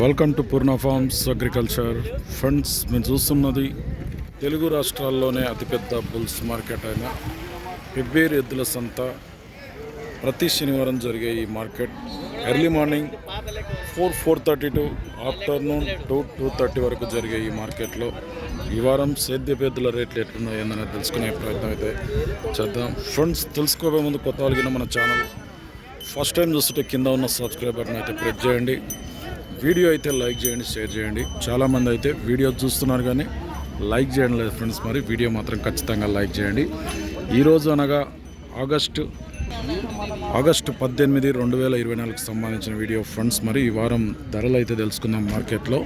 Welcome to Purna farms agriculture friends మేము చూస్తున్నది తెలుగు రాష్ట్రాల్లోనే అతిపెద్ద బుల్స్ మార్కెట్ అయిన పెబ్బేరు ఎద్దుల సంత. ప్రతి శనివారం జరిగే ఈ market early morning four four thirty to afternoon two two thirty వరకు జరిగే ఈ మార్కెట్లో ఈ వారం సేద్యపు రేట్లు ఎట్లున్నాయో ఏందని తెలుసుకునే ప్రయత్నం అయితే చేద్దాం. ఫ్రెండ్స్ తెలుసుకోబోయే ముందు కొత్త వాళ్ళకి మన ఛానల్ ఫస్ట్ టైం చూస్తుంటే కింద ఉన్న సబ్స్క్రైబ్ బటన్ అయితే ప్రెస్ చేయండి. వీడియో అయితే లైక్ చేయండి షేర్ చేయండి. చాలామంది అయితే వీడియో చూస్తున్నారు కానీ లైక్ చేయండి లేదు ఫ్రెండ్స్. మరి వీడియో మాత్రం ఖచ్చితంగా లైక్ చేయండి. ఈరోజు అనగా ఆగస్టు ఆగస్టు పద్దెనిమిది రెండు వేల ఇరవై నాలుగుకి సంబంధించిన వీడియో ఫ్రెండ్స్. మరి ఈ వారం ధరలు అయితే తెలుసుకుందాం మార్కెట్లో.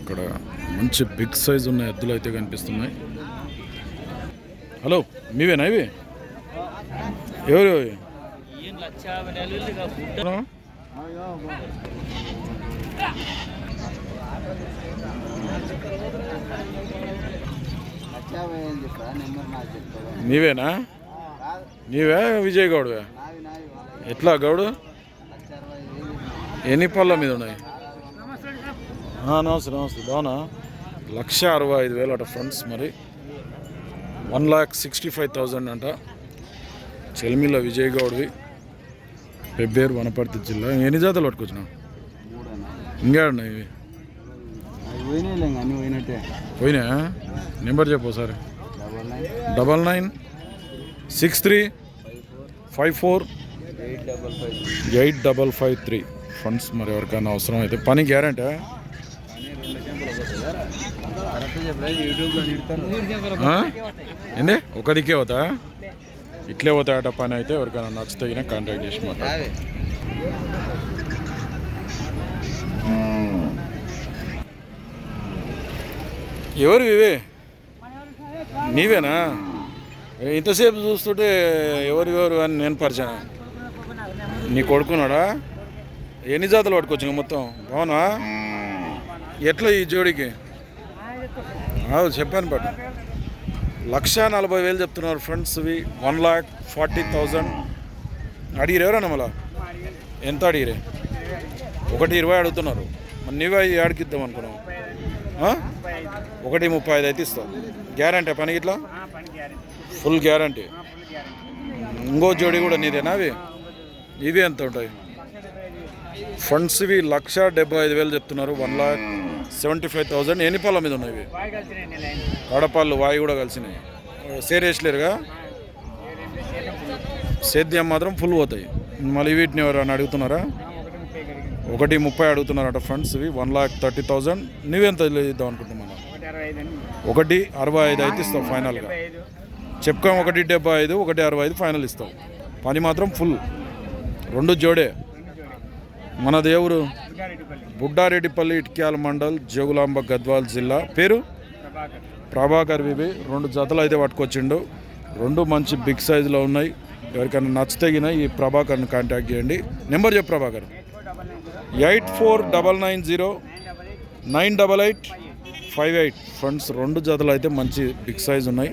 ఇక్కడ మంచి బిగ్ సైజ్ ఉన్న ఎద్దులు అయితే కనిపిస్తున్నాయి. హలో మీవేనా ఇవి? ఎవరు నీవేనా? నీవే విజయ్ గౌడ్వే? ఎట్లా గౌడు? ఎన్ని పళ్ళ మీద ఉన్నాయి? నమస్తే నమస్తే. బాగున్నా? లక్ష అరవై ఐదు వేలు అట ఫ్రెండ్స్ మరి. One lakh sixty five thousand అంట. చెల్మిల విజయ్ గౌడ్వి. పెబ్బేరు వనపర్తి జిల్లా. ఎన్ని జాతలు పట్టుకొచ్చినావు? ఇంకా ఉన్నాయి ఇవి. పోయినా నెంబర్ చెప్పు ఒకసారి. Double nine six three five four eight double five three. Funds మరి ఎవరికైనా అవసరం అయితే. పని గ్యారంటీ? ఏంది? ఒక దిక్కే పోతా? ఇట్లే పోతాయట పని అయితే ఎవరికైనా నచ్చితే గిన కాంటాక్ట్ చేసి ఎవరు ఇవే? నీవేనా? ఇంతసేపు చూస్తుంటే ఎవరు ఎవరు అని నేను పరిచయం. నీ కొడుకున్నాడా? ఎన్ని జాతలు పట్టుకొచ్చు మొత్తం? బాగునా ఎట్లా ఈ జోడికి? అవు చెప్పాను బట్ లక్ష నలభై వేలు చెప్తున్నారు ఫ్రెండ్స్ ఇవి. One lakh forty thousand. అడిగిరు ఎవరన్నా మళ్ళా? ఎంత అడిగిరే? ఒకటి ఇరవై అడుగుతున్నారు. మరి నీవే అవి ఆడికిద్దాం అనుకున్నావు? ఒకటి ముప్పై ఐదు అయితే ఇస్తావు. గ్యారంటీ పని ఇట్లా ఫుల్ గ్యారంటీ. ఇంకో జోడి కూడా నీదేనా అవి? ఇవి ఎంత ఉంటాయి? ఫండ్స్ ఇవి లక్ష డెబ్బై ఐదు వేలు చెప్తున్నారు. One lakh seventy five thousand ఎన్ని పళ్ళ మీద ఉన్నాయి ఇవి? కడపళ్ళు వాయి కూడా కలిసినాయి. సేర్ వేసలేరుగా సేద్యం మాత్రం ఫుల్ పోతాయి. మళ్ళీ వీటిని ఎవరైనా అడుగుతున్నారా? ఒకటి ముప్పై అడుగుతున్నారట ఫ్రెండ్స్ ఇవి. One lakh thirty thousand. నువ్వెంత ఇద్దాం అనుకుంటున్నాను ఒకటి అరవై ఐదు అయితే ఇస్తావు ఫైనల్గా. చెప్పుకోం ఒకటి డెబ్బై ఐదు ఒకటి అరవై ఐదు ఫైనల్ ఇస్తావు. పని మాత్రం ఫుల్. రెండు జోడే. మన దేవుడు బుడ్డారెడ్డిపల్లి. ఇటుక్యాల మండల్ జోగులాంబ గద్వాల్ జిల్లా. పేరు? ప్రభాకర్. వివి. రెండు జతలు అయితే పట్టుకొచ్చిండు. రెండు మంచి బిగ్ సైజులో ఉన్నాయి. ఎవరికైనా నచ్చితగిన ఈ ప్రభాకర్ని కాంటాక్ట్ చేయండి. నెంబర్ చెప్పు Prabhakar. Eight four double nine zero nine double eight five eight. Friends రెండు జతలు అయితే మంచి బిగ్ సైజ్ ఉన్నాయి.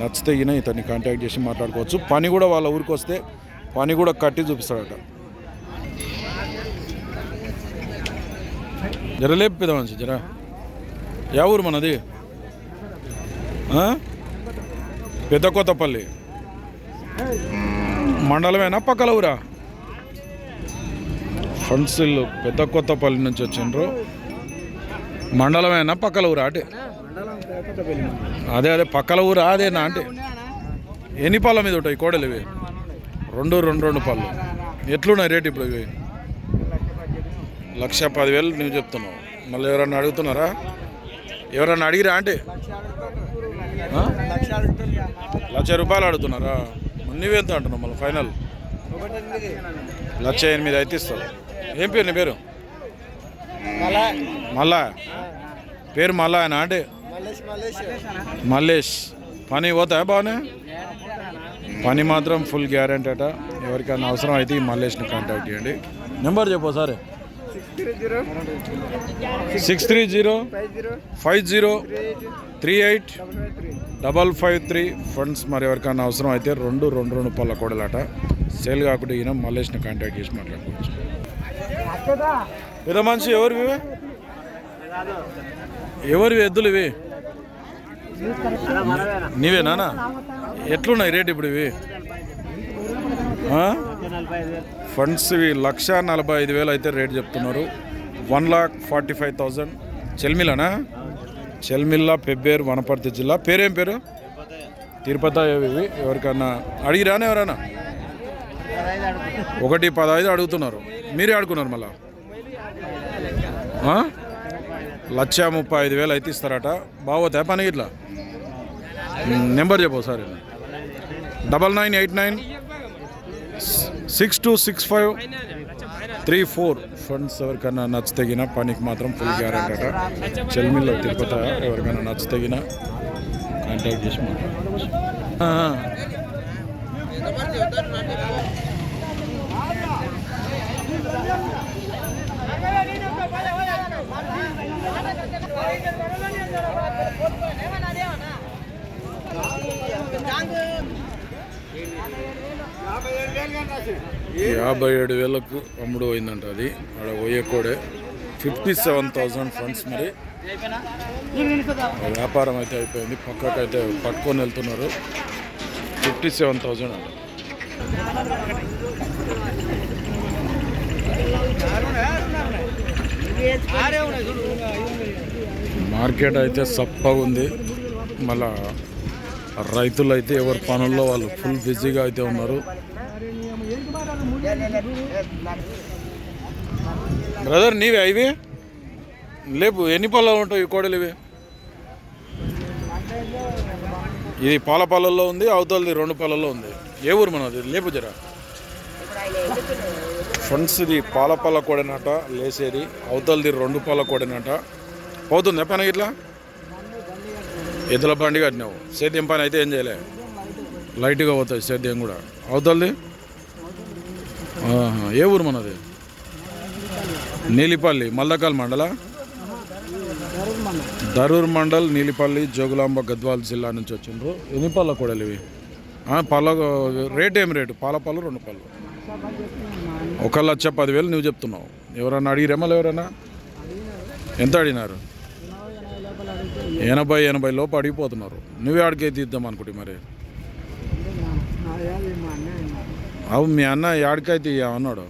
నచ్చితే ఈయన ఇతన్ని కాంటాక్ట్ చేసి మాట్లాడుకోవచ్చు. పని కూడా వాళ్ళ ఊరికి వస్తే పని కూడా కట్టి చూపిస్తాడట. జరలేపు పెద్ద జరా. యా ఊరు మనది? పెద్ద కొత్తపల్లి. మండలమేనా? పక్కల ఊరా? ఫ్రెండ్స్ ఇల్లు పెద్ద కొత్తపల్లి నుంచి వచ్చిండ్రు. మండలమేనా? పక్కల ఊరా? అంటే అదే అదే పక్కల ఊరా అదేనా అంటే. ఎన్ని పళ్ళ మీద ఉంటాయి కోడలు ఇవి రెండు రెండు రెండు పళ్ళు. ఎట్లున్నాయి రేట్ ఇప్పుడు ఇవి? లక్ష పదివేలు నువ్వు చెప్తున్నావు. మళ్ళీ ఎవరన్నా అడుగుతున్నారా? ఎవరన్నా అడిగిరా అంటే లక్ష రూపాయలు అడుగుతున్నారా? నువ్వెంత అంటున్నావు మళ్ళీ ఫైనల్? లక్ష ఎనిమిది అయితే ఇస్తావు. ఏం పేరు నీ పేరు? మళ్ళా పేరు మళ్ళా ఆయన అంటే మల్లేష్. పని పోతాయా బాగానే పని మాత్రం ఫుల్ గ్యారంటీ అట. ఎవరికైనా అవసరం అయితే ఈ మల్లేష్ని కాంటాక్ట్ చేయండి. నెంబర్ చెప్పు సరే six three zero five zero. Three eight. Double five three. Funds మరి ఎవరికైనా అవసరం అయితే రెండు రెండు రెండు పళ్ళ కూడలట. సేల్ కాకుండా ఈయన మల్లేష్ని కాంటాక్ట్ చేసి మాట్లాడుకోవచ్చు. పెద్ద మనిషి ఎవరివి? ఎవరివి? ఎద్దులు ఇవి నీవేనా? ఎట్లున్నాయి రేట్ ఇప్పుడు ఇవి? ఫండ్స్ ఇవి లక్ష నలభై ఐదు వేలు అయితే రేట్ చెప్తున్నారు. One lakh forty five thousand చెల్మిలానా? చెల్మిల్లా Pebbair Wanaparthy జిల్లా. పేరేం పేరు? తిరుపతి ఇవి. ఎవరికన్నా అడిగిరానే ఎవరైనా? ఒకటి పదహైదు అడుగుతున్నారు. మీరే అడుగుతున్నారు మళ్ళా? లక్ష ముప్పై ఐదు వేలు అయితే ఇస్తారట. బాగోతే పని ఇట్లా నెంబర్ చెప్పు sir double nine eight nine six two six five three four funds ఎవరికైనా నచ్చతగిన పనికి మాత్రం ఫుల్ గ్యారెంటీ అట. చెల్మిల్లో తిరుపతి ఎవరికైనా నచ్చతగిన కాంటాక్ట్ చేసి మాట్లాడవచ్చు యాభై ఏడు వేలకు అమ్ముడు పోయిందంట అది. ఆడ పోయే కోడే. ఫిఫ్టీ సెవెన్ థౌజండ్ ఫండ్స్ మరి. ఆ వ్యాపారం అయితే అయిపోయింది. పక్కకు అయితే పట్టుకొని వెళ్తున్నారు. ఫిఫ్టీ సెవెన్ థౌజండ్ అంట. మార్కెట్ అయితే సప్పగా ఉంది. మళ్ళా రైతులు అయితే ఎవరి పనుల్లో వాళ్ళు ఫుల్ బిజీగా అయితే ఉన్నారు. బ్రదర్ నీవే ఇవి? లేపు ఎన్ని పళ్ళలో ఉంటాయి ఈ కోడలు ఇవి? ఇది పాల పాలల్లో ఉంది అవతలది రెండు పాలల్లో ఉంది. ఏ ఊరు మనది లేపు జరా. ఫ్రెండ్స్ ఇది పాల పాల కోడనట లేసేది. అవతలది రెండు పాల కోడనట పోతుందా పని ఇట్లా? ఎద్దుల బండి కట్టినావు. సేద్యం పని అయితే ఏం చేయలే. లైట్గా పోతుంది సేద్యం కూడా. అవుతుంది ఏ ఊరు మనది? నీలిపల్లి మల్దకల్ మండల? దరూర్ మండల్ నీలిపల్లి జోగులాంబ గద్వాల్ జిల్లా నుంచి వచ్చిండ్రు. ఎన్ని పళ్ళ కూడలు ఇవి పళ్ళ రేట్ ఏం రేటు? పాల పళ్ళు రెండు పళ్ళు? ఒక లక్ష పదివేలు నువ్వు చెప్తున్నావు. ఎవరన్నా అడిగిరేమో ఎవరన్నా? ఎంత అడిగినారు? ఎనభై ఎనభై లోపు అడిగిపోతున్నారు. నువ్వే ఆడికైతే ఇద్దాం అనుకుంటే మరి. అవు మీ అన్న ఆడికైతే ఇయ్య అన్నాడు.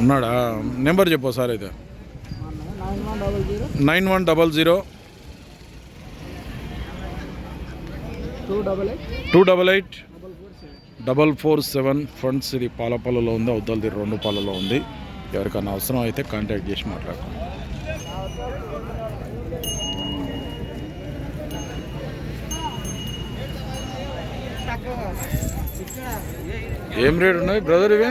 ఉన్నాడా? నెంబర్ చెప్పు సార్ అయితే. Nine one double zero. Two double eight. Double four seven. Seven funds ఇది పాలపల్లలో ఉంది అవతలది రెండు పాలలో ఉంది. ఎవరికైనా అవసరం అయితే కాంటాక్ట్ చేసి మాట్లాడుకోండి ఏం రేట్ ఉన్నాయి బ్రదర్ ఇవి?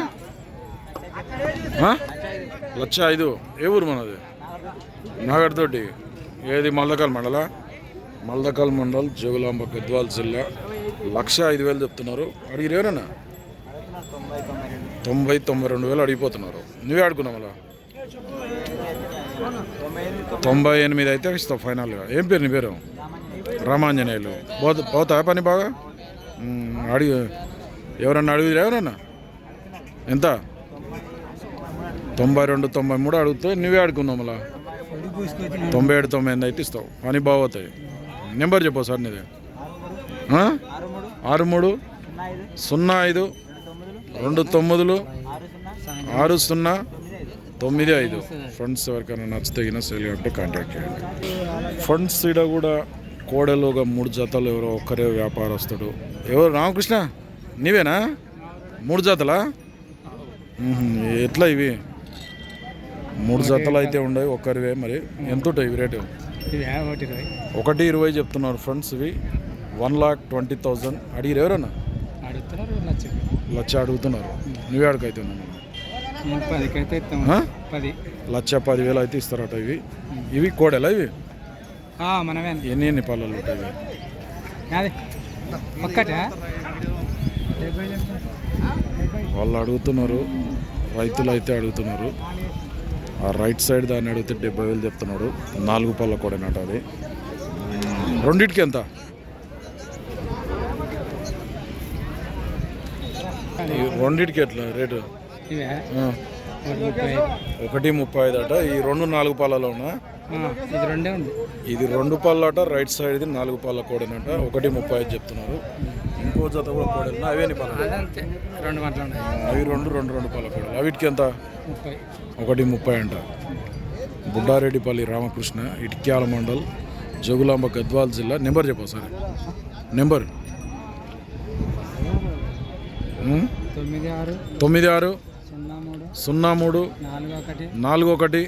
లక్ష ఐదు. ఏ ఊరు మనది? నాగడ్తోటి ఏది? మల్దకల్ మండల. మల్దకల్ మండల్ జోగులాంబ గద్వాల్ జిల్లా. లక్ష ఐదు వేలు చెప్తున్నారు. అడిగిరు ఎవరన్నా? తొంభై తొంభై రెండు వేలు అడిగిపోతున్నారు. నువ్వే ఆడుకున్నావు అలా తొంభై ఎనిమిది అయితే ఇస్తావు ఫైనల్గా ఏం పేరు నీ పేరు? రామాంజనేయులు. పోతా పని బాగా? అడిగి ఎవరన్నా అడిగిరా ఎవరన్నా? ఎంత? తొంభై రెండు తొంభై మూడు అడుగుతా నువ్వే ఆడుకున్నావు మళ్ళా. తొంభై ఏడు తొంభై ఎనిమిది అయితే ఇస్తావు. పని బాగోతాయి. నెంబర్ చెప్పు సార్ నీది. ఆరు మూడు సున్నా ఐదు రెండు తొమ్మిదిలు ఆరు సున్నా తొమ్మిది ఐదు. ఫ్రెండ్స్ ఎవరికైనా నచ్చతగిన సేల్ అంటే కాంటాక్ట్ చేయండి. ఫ్రెండ్స్ ఈడ కూడా కోడలుగా మూడు జతలు ఎవరో ఒక్కరే వ్యాపారస్తుడు. ఎవరు? రామకృష్ణ? నీవేనా? మూడు జతలా. ఎట్లా ఇవి? మూడు జతలు అయితే ఉండవు ఒక్కరివే మరి. ఎంత ఉంటాయి ఇవి రేటు? ఒకటి ఇరవై. చెప్తున్నారు ఫ్రెండ్స్ ఇవి. వన్ లాక్ ట్వంటీ థౌజండ్ అడిగిరు ఎవరన్నా? లక్ష అడుగుతున్నారు. నువ్వే ఆ? పది. లక్ష పదివేలు అయితే ఇస్తారట ఇవి. ఇవి కోడెలా ఇవి? మనమే ఎన్ని ఎన్ని పళ్ళలు ఉంటాయి? ఇవి? అదే ఒక్కటే? వాళ్ళు అడుగుతున్నారు రైతులు అయితే అడుగుతున్నారు. ఆ రైట్ సైడ్ దాన్ని అడిగితే డెబ్బై వేలు చెప్తున్నాడు. నాలుగు పళ్ళ కోడేనట అది. రెండిటికి ఎంత? ఈ రెండిటికి ఎట్లా రేటు? ఒకటి ముప్పై. ఐదు. అట ఈ రెండు నాలుగు పాలలో ఉన్నా? ఆ, ఇది రెండే ఉంది. ఇది రెండు పళ్ళట రైట్ సైడ్ ఇది నాలుగు పళ్ళ కోడేనట. ఒకటి ముప్పై ఐదు చెప్తున్నారు. ఇంకో జత కూడా కోడలు అవే అదంతే. రెండు గంటలు అవి రెండు రెండు రెండు పళ్ళ కోడలు అవిటికి ఎంత? ముప్పై. ఒకటి ముప్పై అంట. బుడ్డారెడ్డిపల్లి రామకృష్ణ ఇటిక్యాల మండల్ జగులాంబ గద్వాల్ జిల్లా. నెంబర్ చెప్పు సరే నెంబర్. తొమ్మిది ఆరు తొమ్మిది ఆరు సున్నా మూడు నాలుగు ఒకటి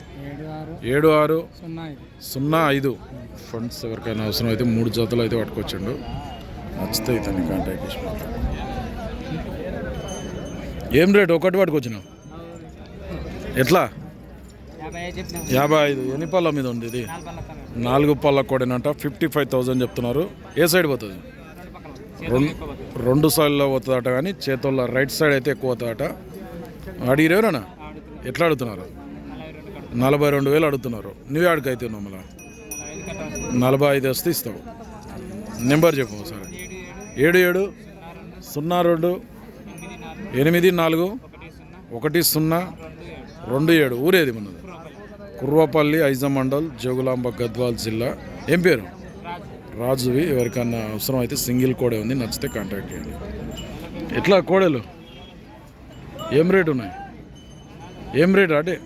ఏడు ఆరు సున్నా ఐదు. సున్నా ఐదు. ఫండ్స్ ఎవరికైనా అవసరం అయితే మూడు జతలు అయితే పట్టుకొచ్చిండు. నచ్చితే ఇతన్ని కాంటాక్ట్ చేసి. ఏం రేట్? ఒకటి పట్టుకొచ్చినావు. ఎట్లా? యాభై ఐదు ఎన్ని పళ్ళ మీద ఉంది ఇది? నాలుగు పళ్ళ కోడేనంట. ఫిఫ్టీ ఫైవ్ థౌజండ్ చెప్తున్నారు. ఏ సైడ్ పోతుంది? రెండు రెండు సైడ్లో పోతుందట కానీ చేతుల్లో రైట్ సైడ్ అయితే ఎక్కువ పోతుందట అడిగిరు ఎవరన్నా ఎట్లా అడుగుతున్నారు? నలభై రెండు వేలు అడుగుతున్నారు. నువ్వే అయితే మమ్మల్ని నలభై ఐదు వస్తే ఇస్తావు. నెంబర్ చెప్పు ఒకసారి. ఏడు ఏడు సున్నా రెండు ఎనిమిది నాలుగు ఒకటి సున్నా రెండు ఏడు. ఊరేది మనది? కుర్వపల్లి ఐజం మండల్ జోగులాంబ గద్వాల్ జిల్లా. ఏం పేరు? రాజువి. ఎవరికన్నా అవసరం అయితే సింగిల్ కోడే ఉంది. నచ్చితే కాంటాక్ట్ చేయండి. ఎట్లా కోడలు? ఏం రేట్ ఉన్నాయి? ఏం రేట్? అంటే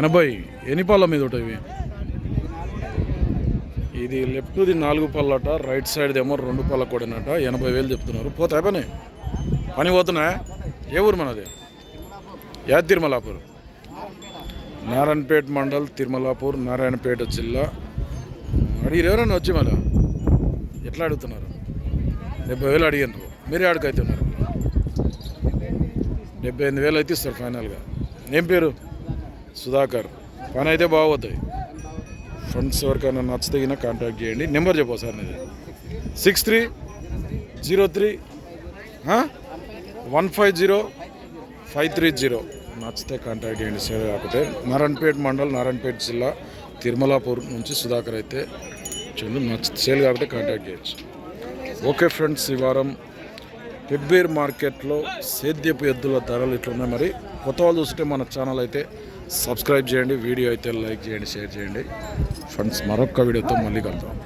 ఎనభై ఎన్ని పళ్ళ మీద ఉంటాయి ఇవి? ఇది లెఫ్ట్ది నాలుగు పళ్ళట రైట్ సైడ్ ఏమో రెండు పళ్ళ కోడనట ఎనభై వేలు చెప్తున్నారు. పోతాయి పని? పని పోతున్నా ఏ ఊరు మనది? యా తిరుమలాపూర్. నారాయణపేట మండల్ తిరుమలాపూర్ నారాయణపేట జిల్లా. అడిగిరు ఎవరైనా వచ్చి మళ్ళా? ఎట్లా అడుగుతున్నారు? డెబ్బై వేలు అడిగారు మీరే అడుగుతున్నారు డెబ్బై ఎనిమిది వేలు అయితే ఇస్తారు ఫైనల్గా. ఏం పేరు? సుధాకర్ పని అయితే బాగోతాయి. ఫ్రెండ్స్ ఎవరికైనా నచ్చదగిన కాంటాక్ట్ చేయండి. నెంబర్ చెప్పు సార్ నీది. Six three zero three one five zero five three zero. నచ్చితే కాంటాక్ట్ చేయండి సార్. కాకపోతే నారాయణపేట మండల్ నారాయణపేట జిల్లా తిరుమలాపూర్ నుంచి సుధాకర్ అయితే చూడండి నచ్చితే సేల్ కాకపోతే కాంటాక్ట్ చేయొచ్చు. ఓకే ఫ్రెండ్స్ ఈ వారం పెబ్బేర్ మార్కెట్లో సేద్యపు ఎద్దుల ధరలు ఇట్లున్నాయి. మరి కొత్త వాళ్ళు చూస్తే మన ఛానల్ అయితే సబ్స్క్రైబ్ చేయండి వీడియో అయితే లైక్ చేయండి షేర్ చేయండి. ఫ్రెండ్స్ మరొక వీడియోతో మళ్ళీ కలుద్దాం.